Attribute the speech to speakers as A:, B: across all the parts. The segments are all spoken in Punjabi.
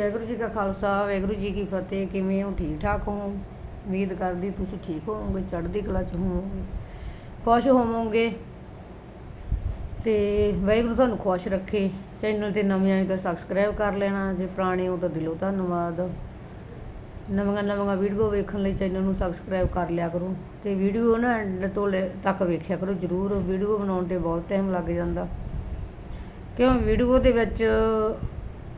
A: ਵਾਹਿਗੁਰੂ ਜੀ ਕਾ ਖਾਲਸਾ, ਵਾਹਿਗੁਰੂ ਜੀ ਕੀ ਫਤਿਹ। ਕਿਵੇਂ ਹੋ? ਠੀਕ ਠਾਕ ਹੋ? ਉਮੀਦ ਕਰਦੀ ਤੁਸੀਂ ਠੀਕ ਹੋਵੋਗੇ, ਚੜ੍ਹਦੀ ਕਲਾ ਚ ਹੋਵੋਗੇ, ਖੁਸ਼ ਹੋਵੋਗੇ। ਤੇ ਵਾਹਿਗੁਰੂ ਤੁਹਾਨੂੰ ਖੁਸ਼ ਰੱਖੇ। ਚੈਨਲ ਤੇ ਨਵੇਂ ਆਏ ਤਾਂ ਸਬਸਕ੍ਰਾਈਬ ਕਰ ਲੈਣਾ, ਜੇ ਪੁਰਾਣੇ ਹੋ ਤਾਂ ਦਿਲੋਂ ਧੰਨਵਾਦ। ਨਵੀਆਂ ਨਵੀਆਂ ਵੀਡੀਓ ਵੇਖਣ ਲਈ ਚੈਨਲ ਨੂੰ ਸਬਸਕ੍ਰਾਈਬ ਕਰ ਲਿਆ ਕਰੋ। ਤੇ ਵੀਡੀਓ ਨਾ ਐਂਡ ਤੋਂ ਲੈ ਤੱਕ ਵੇਖਿਆ ਕਰੋ ਜਰੂਰ। ਵੀਡੀਓ ਬਣਾਉਣ ਤੇ ਬਹੁਤ ਟਾਈਮ ਲੱਗ ਜਾਂਦਾ। ਕਿਉਂ? ਵੀਡੀਓ ਦੇ ਵਿੱਚ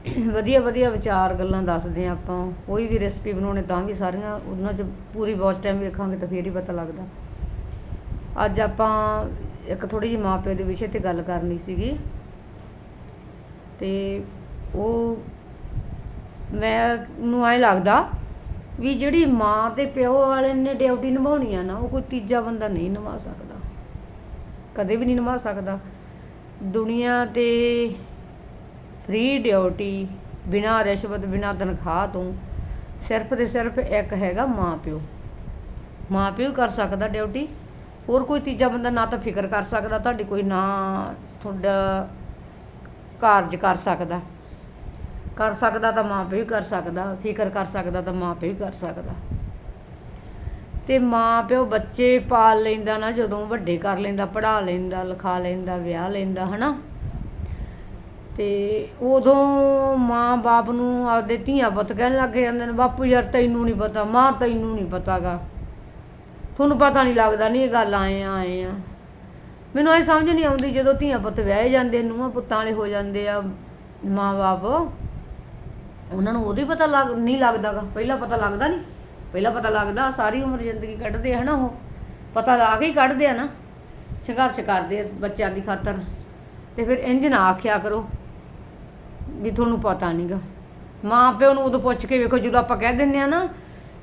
A: ਵਧੀਆ ਵਧੀਆ ਵਿਚਾਰ ਗੱਲਾਂ ਦੱਸਦੇ ਆ ਆਪਾਂ। ਕੋਈ ਵੀ ਰੈਸਪੀ ਬਣਾਉਣੇ ਤਾਂ ਵੀ ਸਾਰੀਆਂ, ਉਹਨਾਂ 'ਚ ਪੂਰੀ ਵਾਚ ਟਾਈਮ ਵੇਖਾਂਗੇ ਤਾਂ ਫੇਰ ਹੀ ਪਤਾ ਲੱਗਦਾ। ਅੱਜ ਆਪਾਂ ਇੱਕ ਥੋੜੀ ਜਿਹੀ ਮਾਪਿਓ ਦੇ ਵਿਸ਼ੇ ਤੇ ਗੱਲ ਕਰਨੀ ਸੀਗੀ। ਤੇ ਉਹ ਮੈਂ ਨੂੰ ਐ ਲੱਗਦਾ ਵੀ ਜਿਹੜੀ ਮਾਂ ਤੇ ਪਿਓ ਵਾਲੇ ਨੇ ਡਿਊਟੀ ਨਿਭਾਉਣੀ ਆ ਨਾ, ਉਹ ਕੋਈ ਤੀਜਾ ਬੰਦਾ ਨਹੀਂ ਨਿਭਾ ਸਕਦਾ। ਕਦੇ ਵੀ ਨਹੀਂ ਨਿਭਾ ਸਕਦਾ। ਦੁਨੀਆ ਤੇ ਫ੍ਰੀ ਡਿਊਟੀ ਬਿਨਾਂ ਰਿਸ਼ਵਤ, ਬਿਨਾਂ ਤਨਖਾਹ ਤੋਂ ਸਿਰਫ ਤੇ ਸਿਰਫ ਇੱਕ ਹੈਗਾ ਮਾਂ ਪਿਓ। ਮਾਂ ਪਿਓ ਕਰ ਸਕਦਾ ਡਿਊਟੀ ਹੋਰ ਕੋਈ ਤੀਜਾ ਬੰਦਾ ਨਾ ਤਾਂ ਫਿਕਰ ਕਰ ਸਕਦਾ, ਤੁਹਾਡੀ ਕੋਈ ਨਾ ਤੁਹਾਡਾ ਕਾਰਜ ਕਰ ਸਕਦਾ। ਕਰ ਸਕਦਾ ਤਾਂ ਮਾਂ ਪਿਓ ਹੀ ਕਰ ਸਕਦਾ, ਫਿਕਰ ਕਰ ਸਕਦਾ ਤਾਂ ਮਾਂ ਪਿਓ ਹੀ ਕਰ ਸਕਦਾ। ਤੇ ਮਾਂ ਪਿਓ ਬੱਚੇ ਪਾਲ ਲੈਂਦਾ ਨਾ, ਜਦੋਂ ਵੱਡੇ ਕਰ ਲੈਂਦਾ ਪੜਾ ਲੈਂਦਾ, ਲਿਖਾ ਲੈਂਦਾ, ਵਿਆਹ ਲੈਂਦਾ, ਹਨਾ? ਤੇ ਉਦੋਂ ਮਾਂ ਬਾਪ ਨੂੰ ਆਪਦੇ ਧੀਆਂ ਪੁੱਤ ਕਹਿਣ ਲੱਗ ਜਾਂਦੇ ਨੇ, ਬਾਪੂ ਯਾਰ ਤੈਨੂੰ ਨਹੀਂ ਪਤਾ, ਮਾਂ ਤੈਨੂੰ ਨਹੀਂ ਪਤਾ ਗਾ ਤੁਹਾਨੂੰ ਪਤਾ ਨਹੀਂ ਲੱਗਦਾ ਨਹੀਂ ਇਹ ਗੱਲ, ਆਏ ਆ ਆਏ ਆ। ਮੈਨੂੰ ਇਹ ਸਮਝ ਨਹੀਂ ਆਉਂਦੀ ਜਦੋਂ ਧੀਆਂ ਪੁੱਤ ਵਿਆਹੇ ਜਾਂਦੇ, ਨੂੰਹਾਂ ਪੁੱਤਾਂ ਵਾਲੇ ਹੋ ਜਾਂਦੇ ਆ, ਮਾਂ ਬਾਪ, ਉਹਨਾਂ ਨੂੰ ਉਹਦੇ ਪਤਾ ਲੱਗ ਨਹੀਂ ਲੱਗਦਾਗਾ। ਪਹਿਲਾਂ ਪਤਾ ਲੱਗਦਾ ਨਹੀਂ ਪਹਿਲਾਂ ਪਤਾ ਲੱਗਦਾ ਸਾਰੀ ਉਮਰ ਜ਼ਿੰਦਗੀ ਕੱਢਦੇ ਆ ਨਾ ਉਹ। ਪਤਾ ਲਾ ਕੇ ਹੀ ਕੱਢਦੇ ਆ ਨਾ, ਸੰਘਰਸ਼ ਕਰਦੇ ਆ ਬੱਚਿਆਂ ਦੀ ਖਾਤਰ। ਤੇ ਫਿਰ ਇੰਜ ਨਾ ਆਖਿਆ ਕਰੋ। ਵੀ ਤੁਹਾਨੂੰ ਪਤਾ ਨਹੀਂਗਾ ਮਾਂ ਪਿਓ ਨੂੰ ਉਦੋਂ ਪੁੱਛ ਕੇ ਵੇਖੋ, ਜਦੋਂ ਆਪਾਂ ਕਹਿ ਦਿੰਦੇ ਆ ਨਾ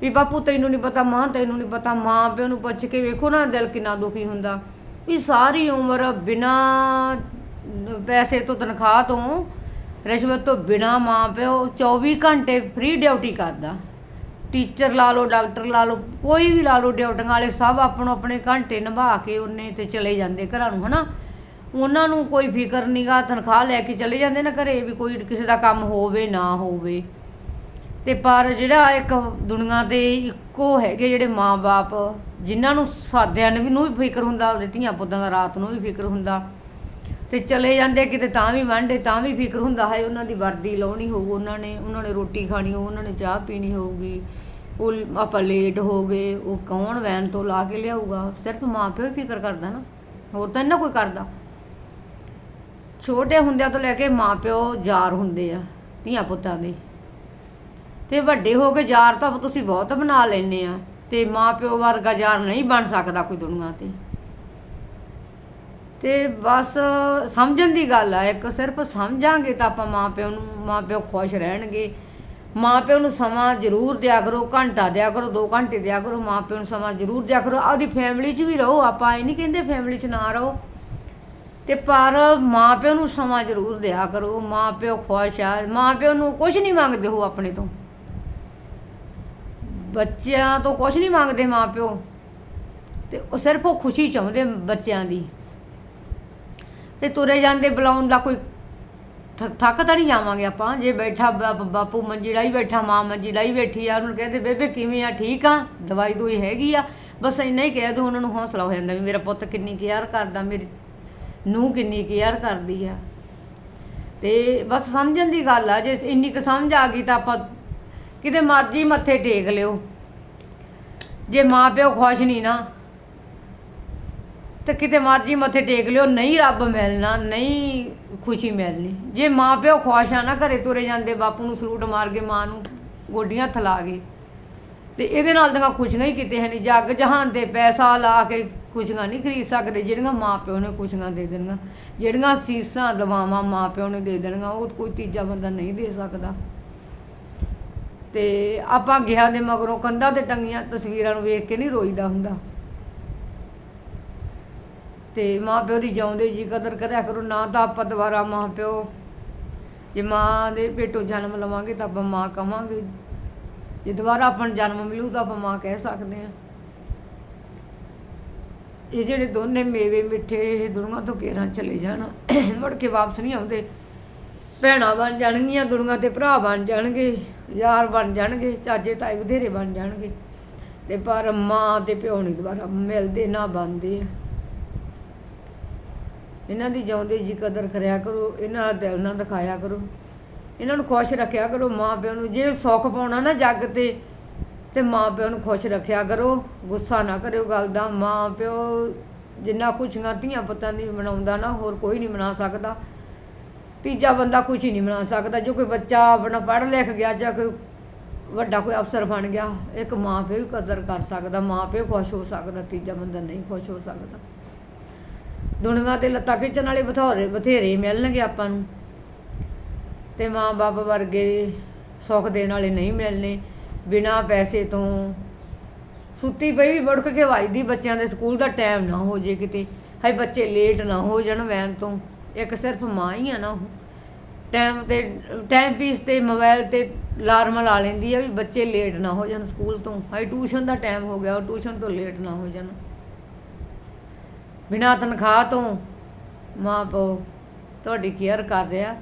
A: ਵੀ ਬਾਪੂ ਤੈਨੂੰ ਨਹੀਂ ਪਤਾ, ਮਾਂ ਤੈਨੂੰ ਨਹੀਂ ਪਤਾ, ਮਾਂ ਪਿਓ ਨੂੰ ਪੁੱਛ ਕੇ ਵੇਖੋ ਨਾ ਦਿਲ ਕਿੰਨਾ ਦੁਖੀ ਹੁੰਦਾ। ਵੀ ਸਾਰੀ ਉਮਰ ਬਿਨਾਂ ਪੈਸੇ ਤੋਂ ਤਨਖਾਹ ਤੋਂ, ਰਿਸ਼ਵਤ ਤੋਂ ਬਿਨਾਂ ਮਾਂ ਪਿਓ 24 ਘੰਟੇ ਫ੍ਰੀ ਡਿਊਟੀ ਕਰਦਾ। ਟੀਚਰ ਲਾ ਲਓ ਡਾਕਟਰ ਲਾ ਲਓ, ਕੋਈ ਵੀ ਲਾ ਲਓ, ਡਿਊਟੀਆਂ ਵਾਲੇ ਸਭ ਆਪਣੋ ਆਪਣੇ ਘੰਟੇ ਨਿਭਾ ਕੇ ਉਹਨੇ ਤੇ ਚਲੇ ਜਾਂਦੇ ਘਰਾਂ ਨੂੰ, ਹਨਾ? ਉਹਨਾਂ ਨੂੰ ਕੋਈ ਫਿਕਰ ਨਹੀਂਗਾ ਤਨਖਾਹ ਲੈ ਕੇ ਚਲੇ ਜਾਂਦੇ ਨਾ ਘਰੇ ਵੀ ਕੋਈ ਕਿਸੇ ਦਾ ਕੰਮ ਹੋਵੇ, ਨਾ ਹੋਵੇ। ਤੇ ਪਰ ਜਿਹੜਾ ਇੱਕ ਦੁਨੀਆ ਤੇ ਇੱਕੋ ਹੈਗੇ ਜਿਹੜੇ ਮਾਂ-ਬਾਪ, ਜਿਨ੍ਹਾਂ ਨੂੰ ਸਾਦਿਆਂ ਨੂੰ ਵੀ ਨੂੰ ਵੀ ਫਿਕਰ ਹੁੰਦਾ, ਉਹਦੇ ਧੀਆਂ ਪੁੱਤਾਂ ਦਾ ਰਾਤ ਨੂੰ ਵੀ ਫਿਕਰ ਹੁੰਦਾ। ਤੇ ਚਲੇ ਜਾਂਦੇ ਕਿਤੇ ਤਾਂ ਵੀ ਵਾਂਡੇ ਤਾਂ ਵੀ ਫਿਕਰ ਹੁੰਦਾ ਹੈ ਉਹਨਾਂ ਦੀ ਵਰਦੀ ਲਾਉਣੀ ਹੋਊ ਉਹਨਾਂ ਨੇ ਉਹਨਾਂ ਨੇ ਰੋਟੀ ਖਾਣੀ ਹੋਊ, ਉਹਨਾਂ ਨੇ ਚਾਹ ਪੀਣੀ ਹੋਊਗੀ। ਉਹ ਆਪਾਂ ਲੇਟ ਹੋ ਗਏ, ਉਹ ਕੌਣ ਵੈਨ ਤੋਂ ਲਾ ਕੇ ਲਿਆਊਗਾ? ਸਿਰਫ ਮਾਂ ਪਿਓ ਹੀ ਫਿਕਰ ਕਰਦਾ ਨਾ। ਹੋਰ ਤਾਂ ਨਾ ਕੋਈ ਕਰਦਾ। ਛੋਟੇ ਹੁੰਦਿਆਂ ਤੋਂ ਲੈ ਕੇ ਮਾਪਿਓ ਯਾਰ ਹੁੰਦੇ ਆ, ਧੀਆਂ ਪੁੱਤਾਂ ਦੇ। ਤੇ ਵੱਡੇ ਹੋ ਕੇ ਯਾਰ ਤਾਂ ਤੁਸੀਂ ਬਹੁਤ ਬਣਾ ਲੈਨੇ ਆ, ਤੇ ਮਾਪਿਓ ਵਰਗਾ ਯਾਰ ਨਹੀਂ ਬਣ ਸਕਦਾ ਕੋਈ ਦੁਨੀਆ ਤੇ। ਤੇ ਬਸ ਸਮਝਣ ਦੀ ਗੱਲ ਆ, ਇੱਕ ਸਿਰਫ ਸਮਝਾਂਗੇ ਤਾਂ ਆਪਾਂ ਮਾਪਿਓ ਨੂੰ ਮਾਪਿਓ ਖੁਸ਼ ਰਹਿਣਗੇ। ਮਾਪਿਓ ਨੂੰ ਸਮਾਂ ਜ਼ਰੂਰ ਦਿਆ ਕਰੋ, ਘੰਟਾ ਦਿਆ ਕਰੋ 2 ਘੰਟੇ ਦਿਆ ਕਰੋ ਮਾਪਿਓ ਨੂੰ ਸਮਾਂ ਜ਼ਰੂਰ ਦਿਆ ਕਰੋ। ਆਪਦੀ ਫੈਮਿਲੀ 'ਚ ਵੀ ਰਹੋ, ਆਪਾਂ ਇਹ ਨਹੀਂ ਕਹਿੰਦੇ ਫੈਮਿਲੀ 'ਚ ਨਾ ਰਹੋ। ਤੇ ਪਰ ਮਾਪਿਓ ਨੂੰ ਸਮਾਂ ਜ਼ਰੂਰ ਦਿਆ ਕਰੋ। ਮਾਪਿਓ ਖੁਸ਼ ਆ। ਮਾਪਿਓ ਨੂੰ ਕੁਝ ਨਹੀਂ ਮੰਗਦੇ ਹੋ ਆਪਣੇ ਤੋਂ। ਬੱਚਿਆਂ ਤੋਂ ਕੁਝ ਨਹੀਂ ਮੰਗਦੇ ਮਾਪਿਓ। ਤੇ ਉਹ ਸਿਰਫ ਉਹ ਖੁਸ਼ੀ ਚਾਹੁੰਦੇ ਬੱਚਿਆਂ ਦੀ। ਤੇ ਤੁਰੇ ਜਾਂਦੇ ਬੁਲਾਉਣ ਦਾ ਕੋਈ ਥੱਕ ਤਾਂ ਨਹੀਂ ਜਾਵਾਂਗੇ ਆਪਾਂ। ਜੇ ਬੈਠਾ ਬਾਪੂ ਮੰਜੀ ਲਾਈ ਬੈਠਾ, ਮਾਂ ਮੰਜੀ ਲਾਈ ਬੈਠੀ ਆ, ਉਹਨੂੰ ਕਹਿੰਦੇ, ਬੇਬੇ ਕਿਵੇਂ ਆ? ਠੀਕ ਆ? ਦਵਾਈ ਦੋਈ ਹੈਗੀ ਆ? ਬਸ ਇੰਨਾ ਹੀ ਕਹਿ ਦੋ, ਉਹਨਾਂ ਨੂੰ ਹੌਸਲਾ ਹੋ ਜਾਂਦਾ ਵੀ ਮੇਰਾ ਪੁੱਤ ਕਿੰਨੀ ਕੇਅਰ ਕਰਦਾ, ਮੇਰੀ ਨੂੰ ਕਿੰਨੀ ਕੇਅਰ ਕਰਦੀ ਆ। ਤੇ ਬਸ ਸਮਝਣ ਦੀ ਗੱਲ ਆ, ਜੇ ਇੰਨੀ ਕੁ ਸਮਝ ਆ ਗਈ ਤਾਂ ਆਪਾਂ ਕਿਤੇ ਮਰਜ਼ੀ ਮੱਥੇ ਟੇਕ ਲਿਓ। ਜੇ ਮਾਂ ਪਿਓ ਖੁਸ਼ ਨਹੀਂ ਨਾ, ਤੇ ਕਿਤੇ ਮਰਜ਼ੀ ਮੱਥੇ ਟੇਕ ਲਿਓ, ਨਹੀਂ ਰੱਬ ਮਿਲਣਾ, ਨਹੀਂ ਖੁਸ਼ੀ ਮਿਲਣੀ। ਜੇ ਮਾਂ ਪਿਓ ਖੁਸ਼ ਆ ਨਾ, ਘਰੇ ਤੁਰੇ ਜਾਂਦੇ, ਬਾਪੂ ਨੂੰ ਸਲੂਟ ਮਾਰ ਕੇ, ਮਾਂ ਨੂੰ ਗੋਡੀਆਂ ਥਲਾ ਗਏ ਤੇ ਇਹਦੇ ਨਾਲ ਦੀਆਂ ਖੁਸ਼ੀਆਂ ਹੀ ਕਿਤੇ ਹੈ ਨਹੀਂ ਜੱਗ ਜਹਾਨ ਤੇ ਪੈਸਾ ਲਾ ਕੇ ਖੁਸ਼ੀਆਂ ਨਹੀਂ ਖਰੀਦ ਸਕਦੇ, ਜਿਹੜੀਆਂ ਮਾਂ ਪਿਓ ਨੇ ਖੁਸ਼ੀਆਂ ਦੇ ਦੇਣੀਆਂ। ਜਿਹੜੀਆਂ ਸੀਸਾਂ, ਦਵਾਵਾਂ ਮਾਂ ਪਿਓ ਨੇ ਦੇ ਦੇਣੀਆਂ, ਉਹ ਕੋਈ ਤੀਜਾ ਬੰਦਾ ਨਹੀਂ ਦੇ ਸਕਦਾ। ਤੇ ਆਪਾਂ ਗਿਆ ਦੇ ਮਗਰੋਂ ਕੰਧਾਂ ਤੇ ਟੰਗੀਆਂ, ਤਸਵੀਰਾਂ ਨੂੰ ਵੇਖ ਕੇ ਨਹੀਂ ਰੋਈਦਾ ਹੁੰਦਾ। ਤੇ ਮਾਂ ਪਿਓ ਦੀ ਜਿਉਂਦੇ ਜੀ ਕਦਰ ਕਰਿਆ ਕਰੋ, ਨਾ ਤਾਂ ਆਪਾਂ ਦੁਬਾਰਾ ਮਾਂ ਪਿਓ ਜੇ ਮਾਂ ਦੇ ਪੇਟੋਂ ਜਨਮ ਲਵਾਂਗੇ ਤਾਂ ਆਪਾਂ ਮਾਂ ਕਵਾਂਗੇ। ਜੇ ਦੁਬਾਰਾ ਆਪਾਂ ਨੂੰ ਜਨਮ ਮਿਲੂ ਤਾਂ ਆਪਾਂ ਮਾਂ ਕਹਿ ਸਕਦੇ ਹਾਂ। ਇਹ ਜਿਹੜੇ ਦੋਨੇ ਮੇਵੇ ਮਿੱਠੇ, ਇਹ ਦੁਨੀਆ ਤੋਂ ਕੇਰਾਂ ਚਲੇ ਜਾਣ। ਮੁੜ ਕੇ ਵਾਪਸ ਨਹੀਂ ਆਉਂਦੇ। ਭੈਣਾਂ ਬਣ ਜਾਣਗੀਆਂ ਦੁਨੀਆਂ ਤੇ ਭਰਾ ਬਣ ਜਾਣਗੇ, ਯਾਰ ਬਣ ਜਾਣਗੇ, ਚਾਚੇ ਤਾਏ ਵਧੇਰੇ ਬਣ ਜਾਣਗੇ। ਤੇ ਪਰ ਮਾਂ ਤੇ ਪਿਓ ਨਹੀਂ ਦੁਬਾਰਾ ਮਿਲਦੇ, ਨਾ ਬਣਦੇ। ਆ ਇਹਨਾਂ ਦੀ ਜਿਉਂਦੇ ਜੀ ਕਦਰ ਕਰਿਆ ਕਰੋ, ਇਹਨਾਂ ਦਾ ਦਿਲ ਨਾ ਦਿਖਾਇਆ ਕਰੋ। ਇਹਨਾਂ ਨੂੰ ਖੁਸ਼ ਰੱਖਿਆ ਕਰੋ, ਮਾਂ ਪਿਓ ਨੂੰ। ਜੇ ਸੁੱਖ ਪਾਉਣਾ ਨਾ ਜੱਗ ਤੇ ਤੇ ਮਾਂ ਪਿਓ ਨੂੰ ਖੁਸ਼ ਰੱਖਿਆ ਕਰੋ, ਗੁੱਸਾ ਨਾ ਕਰਿਓ ਗੱਲ ਦਾ, ਮਾਂ ਪਿਓ ਜਿੰਨਾ ਖੁਸ਼ੀਆਂ ਧੀਆਂ ਪੁੱਤਾਂ ਦੀ ਮਨਾਉਂਦਾ ਨਾ, ਹੋਰ ਕੋਈ ਨਹੀਂ ਮਨਾ ਸਕਦਾ। ਤੀਜਾ ਬੰਦਾ ਖੁਸ਼ੀ ਨਹੀਂ ਮਨਾ ਸਕਦਾ, ਜੋ ਕੋਈ ਬੱਚਾ ਆਪਣਾ ਪੜ੍ਹ ਲਿਖ ਗਿਆ ਜਾਂ ਕੋਈ ਵੱਡਾ ਕੋਈ ਅਫਸਰ ਬਣ ਗਿਆ, ਇੱਕ ਮਾਂ ਪਿਓ ਹੀ ਕਦਰ ਕਰ ਸਕਦਾ, ਮਾਂ ਪਿਓ ਖੁਸ਼ ਹੋ ਸਕਦਾ, ਤੀਜਾ ਬੰਦਾ ਨਹੀਂ ਖੁਸ਼ ਹੋ ਸਕਦਾ। ਦੁਨੀਆ ਤੇ ਲੱਤਾਂ ਖਿੱਚਣ ਵਾਲੇ ਬਥੇਰੇ ਬਥੇਰੇ ਮਿਲਣਗੇ ਆਪਾਂ ਨੂੰ। ਤੇ ਮਾਂ ਬਾਪ ਵਰਗੇ ਸੁੱਖ ਦੇਣ ਵਾਲੇ ਨਹੀਂ ਮਿਲਨੇ ਬਿਨਾ ਪੈਸੇ ਤੋਂ। ਸੁੱਤੀ ਪਈ ਵੀ ਮੁੜਕ ਕੇ ਵੱਜਦੀ ਬੱਚਿਆਂ ਦੇ ਸਕੂਲ ਦਾ ਟਾਈਮ ਨਾ ਹੋ ਜੇ ਕਿਤੇ। ਹਾਏ ਬੱਚੇ ਲੇਟ ਨਾ ਹੋ ਜਾਣ ਵੈਨ ਤੋਂ। ਇੱਕ ਸਿਰਫ ਮਾਂ ਹੀ ਆ ਨਾ ਉਹ। ਟਾਈਮ ਤੇ ਟਾਈਮ ਪੀਸ ਤੇ ਮੋਬਾਈਲ ਤੇ ਅਲਾਰਮ ਲਾ ਲੈਂਦੀ ਆ ਵੀ ਬੱਚੇ ਲੇਟ ਨਾ ਹੋ ਜਾਣ ਸਕੂਲ ਤੋਂ। ਹਾਏ ਟਿਊਸ਼ਨ ਦਾ ਟਾਈਮ ਹੋ ਗਿਆ, ਉਹ ਟਿਊਸ਼ਨ ਤੋਂ ਲੇਟ ਨਾ ਹੋ ਜਾਣ। ਬਿਨਾਂ ਤਨਖਾਹ ਤੋਂ ਮਾਂ ਪਿਓ ਤੁਹਾਡੀ ਕੇਅਰ ਕਰ ਰਿਹਾ।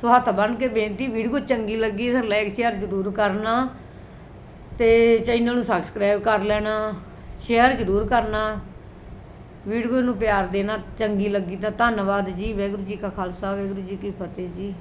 A: ਸੋ ਹੱਥ ਬਣ ਕੇ ਬੇਨਤੀ ਵੀਡੀਓ ਚੰਗੀ ਲੱਗੀ ਤਾਂ ਲਾਈਕ ਸ਼ੇਅਰ ਜ਼ਰੂਰ ਕਰਨਾ। ਅਤੇ ਚੈਨਲ ਨੂੰ ਸਬਸਕ੍ਰਾਈਬ ਕਰ ਲੈਣਾ ਸ਼ੇਅਰ ਜ਼ਰੂਰ ਕਰਨਾ। ਵੀਡੀਓ ਨੂੰ ਪਿਆਰ ਦੇਣਾ, ਚੰਗੀ ਲੱਗੀ ਤਾਂ ਧੰਨਵਾਦ ਜੀ, ਵਾਹਿਗੁਰੂ ਜੀ ਕਾ ਖਾਲਸਾ, ਵਾਹਿਗੁਰੂ ਜੀ ਕੀ ਫਤਿਹ ਜੀ।